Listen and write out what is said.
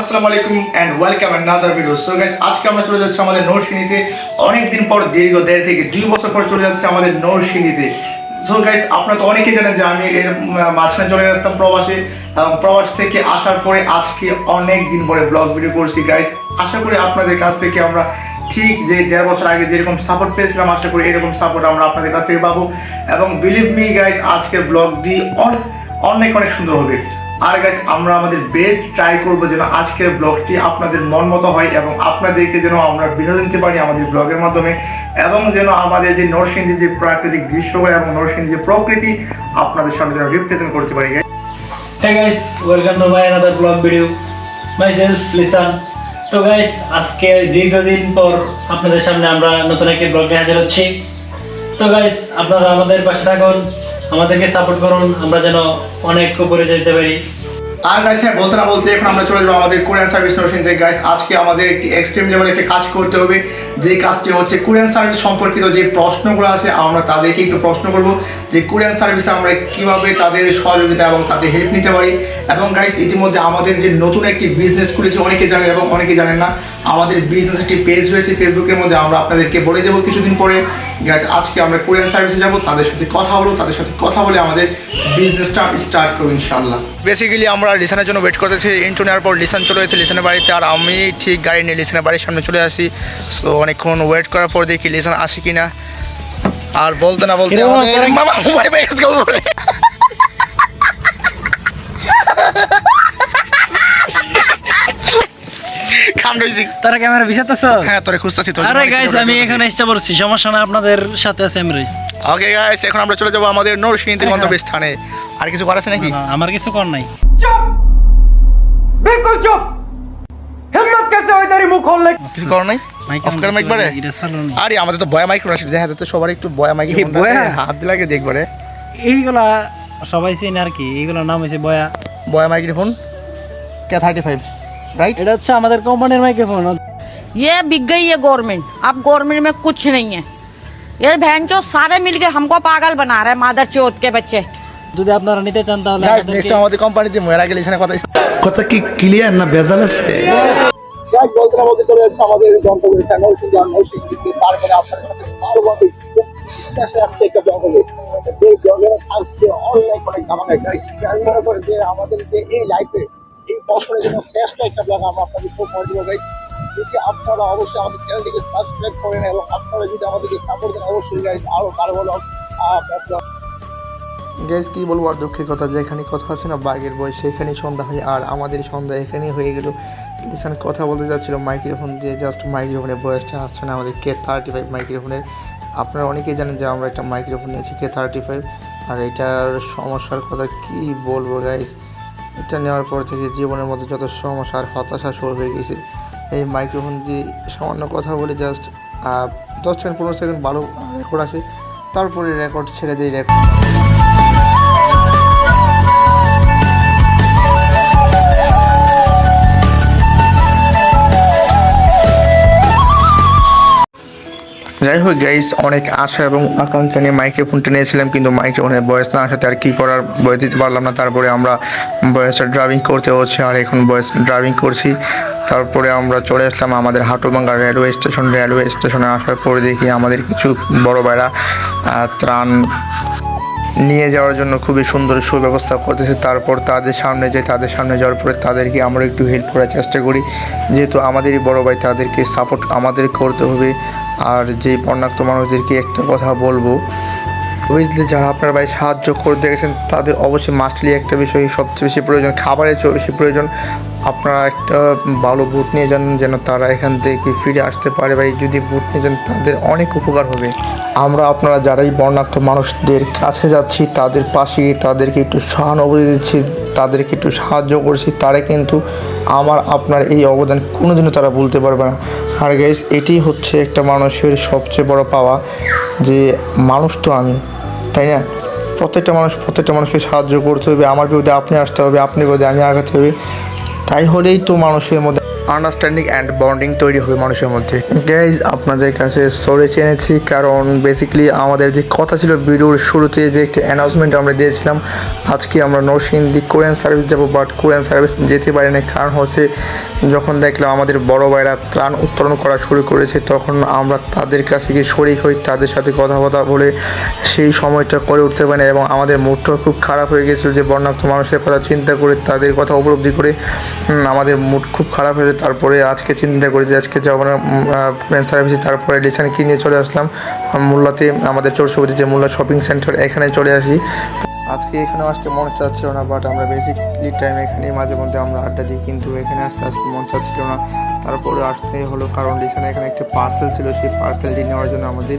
আসসালামু আলাইকুম and welcome another video so guys আজকে আমরা চলে যাচ্ছি আমাদের পর, দীর্ঘ দেড় থেকে দুই বছর পর চলে যাচ্ছি আমাদের সো গাইস আপনারা তো অনেকেই জানেন এর মাঝখানে চলে প্রবাসে এবং প্রবাস থেকে আসার পরে আজকে অনেক দিন পরে ব্লগ ভিডিও করছি গাইস আশা করি আপনাদের কাছ থেকে আমরা ঠিক যে দেড় বছর আগে যেরকম সাপোর্ট পেয়েছিলাম, আশা করি এরকম সাপোর্ট আমরা আপনাদের কাছ থেকে পাবো। এবং বিলিভ মি গাইস আজকের ব্লগটি অনেক অনেক সুন্দর হবে। আর গাইস আমরা আমাদের বেস্ট ট্রাই করব যেন আজকের ব্লগটি আপনাদের মন মতো হয় এবং আপনাদেরকে যেন আমরা বিনোদন দিতে পারি আমাদের ব্লগের মাধ্যমে এবং যেন আমাদের যে নরসিংদীর যে প্রাকৃতিক দৃশ্যগুলো এবং নরসিংদীর যে প্রকৃতি আপনাদের সামনে যেন রিপ্রেজেন্ট করতে পারি guys। Hey guys, welcome to my another vlog video. Myself Lisan. তো গাইস আজকে দীর্ঘদিন পর আপনাদের সামনে আমরা নতুন একটি ব্লগ হাজির হচ্ছি তো গাইস আপনারা আমাদের পাশে থাকুন আমাদেরকে সাপোর্ট করুন, আমরা যেন অনেক উপরে যেতে পারি। আর গাইস হ্যাঁ বলতে না বলতে এখন আমরা চলে যাব আমাদের কোরিয়ান সার্ভিস নোশন থেকে গাইস আজকে আমাদের একটি এক্সট্রিম লেভেল একটি কাজ করতে হবে। যে কাজটি হচ্ছে কোরিয়ান সার্ভিস সম্পর্কিত যে প্রশ্নগুলো আছে, আমরা তাদেরকে একটু প্রশ্ন করব যে কোরিয়ান সার্ভিসে আমরা কীভাবে তাদের সহযোগিতা এবং তাদের হেল্প নিতে পারি। এবং গাইস ইতিমধ্যে আমাদের যে নতুন একটি বিজনেস করেছি অনেকে জানে এবং অনেকে জানেন না আমাদের বিজনেস একটি পেজ রয়েছে ফেসবুকের মধ্যে আমরা আপনাদেরকে বলে দেবো কিছুদিন পরে। গাইস আজকে আমরা কোরিয়ান সার্ভিসে যাব তাদের সাথে কথা বলব তাদের সাথে কথা বলে আমাদের বিজনেসটা স্টার্ট করব ইনশাআল্লাহ। বেসিক্যালি আমরা লিসানের জন্য ওয়েট করতেছি ইন্টু নেওয়ার পর লিসান চলে এসেছে লিসানের বাড়িতে আর আমি ঠিক গাড়ি নিয়ে লিসানের বাড়ির সামনে চলে আসি। সো অনেকক্ষণ ওয়েট করার পর দেখি লিসান আসে কিনা। আর বলতে না বলতে আমাদের মামা? মোবাইল হ্যাঁ, আরে আমাদের নরসিংদী হ্যাঁ, হ্যাঁ। গন্তব্য স্থানে। আর কিছু করার নাকি? আমার কিছু কর নাই তো বয়া মাইক আছে দেখা সবার একটু বয়া মাইক হাত লাগে দেখবারে এইগুলা সবাই চেনে আর কি এইগুলোর নাম হয়েছে Boya. Boya microphone K thirty five right এটা হচ্ছে আমাদের কোম্পানির মাইক্রোফোন ये बिक गई है गवर्नमेंट अब गवर्नमेंट में कुछ नहीं है ये बहन चो सारे मिलके हमको पागल बना रहे हैं मादर चौथ के बच्चे যদি আপনারা নিতে চান তাহলে গাইস আমাদেরকে- নেক্সট আমাদের কোম্পানিতে মহিলা গেলে এখানে কথা কথা কি ক্লিয়ার না ভেজাল আছে গাইস বলতে না বলতে চলে যাচ্ছে আমাদের গন্তব্য স্থান নরসিংদী আর নরসিংদীতে তারপরে আপনার সাথে আরো বলতে স্টেশনে আসতে একটা জঙ্গলে যে জঙ্গলে থাকছে অনেক অনেক ঝামেলা গাইস আমি মনে করি যে আমাদের যে এই লাইফে এই বছরের জন্য আপনাদের খুব মনে গাইস যদি আপনারা অবশ্যই আমাদের চ্যানেলটিকে সাবস্ক্রাইব করেন এবং আপনারা যদি আমাদেরকে সাপোর্ট দেন, অবশ্যই গাইস আরও ভালো ভালো গ্যাস কি বলব, আর দুঃখের কথা, যেখানে কথা আছে না, বাঘের বয়স সেখানেই সন্ধ্যা হয়, আর আমাদের সন্ধ্যা এখানেই হয়ে গেল। লিসান কথা বলতে যাচ্ছিল মাইক্রোফোন দিয়ে জাস্ট মাইক্রোফোনের বয়সটা আসছে না, আমাদের কে থার্টি ফাইভ মাইক্রোফোনের আপনারা অনেকেই জানেন যে আমরা একটা মাইক্রোফোন নিয়েছি কে থার্টি ফাইভ আর এটার সমস্যার কথা কি বলব গাইস এটা নেওয়ার পর থেকে জীবনের মধ্যে যত সমস্যা আর হতাশা শুরু হয়ে গেছে, এই মাইক্রোফোন দিয়ে সামান্য কথা বলে জাস্ট দশ সেকেন্ড, পনেরো সেকেন্ড ভালো রেকর্ড আসে, তারপরে রেকর্ড ছেড়ে দিই রেকর্ড যাই হোক গাইস অনেক আশা এবং আকাঙ্ক্ষা নিয়ে মাইক্রোফোনটা নিয়েছিলাম, কিন্তু মাইক্রোফোনের বয়স না আসাতে আর কী করার বয়স দিতে পারলাম না। তারপরে আমরা বয়সটা ড্রাইভিং করতে হচ্ছে, আর এখন বয়স ড্রাইভিং করছি। তারপরে আমরা চলে আসলাম আমাদের হাটুবাঙ্গা রেলওয়ে স্টেশন রেলওয়ে স্টেশনে আসার পরে দেখি আমাদের কিছু বড় ভাইরা ত্রাণ নিয়ে যাওয়ার জন্য খুবই সুন্দর সুব্যবস্থা করতেছে। তারপর তাদের সামনে যে তাদের সামনে যাওয়ার পরে তাদেরকে আমরা একটু হেল্প করার চেষ্টা করি। যেহেতু আমাদেরই বড় ভাই তাদেরকে সাপোর্ট আমাদের করতে হবে। আর যে বর্ণাক্ত মানুষদেরকে একটা কথা বলব বুঝলে যারা আপনার ভাই সাহায্য করতে গেছেন তাদের অবশ্যই মাস্টলি একটা বিষয়, সবচেয়ে বেশি প্রয়োজন, খাবারের চেয়ে বেশি প্রয়োজন। আপনারা একটা ভালো বুট নিয়ে যান যেন তারা এখান থেকে ফিরে আসতে পারে ভাই। যদি বুট নিয়ে যান, তাদের অনেক উপকার হবে। আমরা আপনারা যারাই বর্ণাক্ত মানুষদের কাছে যাচ্ছি, তাদের পাশে তাদেরকে একটু সহানুভূতি দিচ্ছি, তাদেরকে একটু সাহায্য করছি, তারা কিন্তু আমার, আপনার এই অবদান কোনোদিনও তারা বলতে পারবে না। আর গাইস এটি হচ্ছে একটা মানুষের সবচেয়ে বড় পাওয়া যে মানুষ তো আমি। তাই না? প্রত্যেকটা মানুষ, প্রত্যেকটা মানুষকে সাহায্য করতে হবে। আমার বিরুদ্ধে আপনি আসতে হবে, আপনি বিরুদ্ধে আমি আগাতে হবে। তাই হলেই তো মানুষের মধ্যে আন্ডারস্ট্যান্ডিং অ্যান্ড বন্ডিং তৈরি হবে মানুষের মধ্যে। গাইজ আপনাদের কাছে সরে চেনেছি কারণ বেসিক্যালি আমাদের যে কথা ছিল ভিডিওর শুরুতে, যে একটি অ্যানাউন্সমেন্ট আমরা দিয়েছিলাম, আজকে আমরা নরসিংদী কোরিয়ান সার্ভিস যাব বাট কোরিয়ান সার্ভিস যেতে পারি না কারণ হচ্ছে, যখন দেখলাম আমাদের বড় ভাইরা ত্রাণ উত্তোলন করা শুরু করেছে, তখন আমরা তাদের কাছে গিয়ে শরিক হই, তাদের সাথে কথা বলে সেই সময়টা করে উঠতে পারি এবং আমাদের মুডটাও খুব খারাপ হয়ে গেছিল যে বর্ণাক্ত মানুষের কথা চিন্তা করে, তাদের কথা উপলব্ধি করে আমাদের মুড খুব খারাপ হয়েছে তারপরে আজকে চিন্তা করি যে আজকে যাব না ফ্রেন্ড সার্ভিসে তারপরে ডিসাইন কিনে চলে আসলাম মোল্লাতে আমাদের চৌষপতি যে মোল্লা শপিং সেন্টার এখানে চলে আসি। আজকে এখানে আসতে মন চাচ্ছিল না বাট আমরা বেসিকলি টাইম এখানেই মাঝে মধ্যে আমরা আড্ডা দিই, কিন্তু এখানে আসতে আসতে মন চাচ্ছিল না। তারপরে আসতেই হলো কারণ ডিসাইন এখানে একটা পার্সেল ছিল, সেই পার্সেলটি নেওয়ার জন্য আমাদের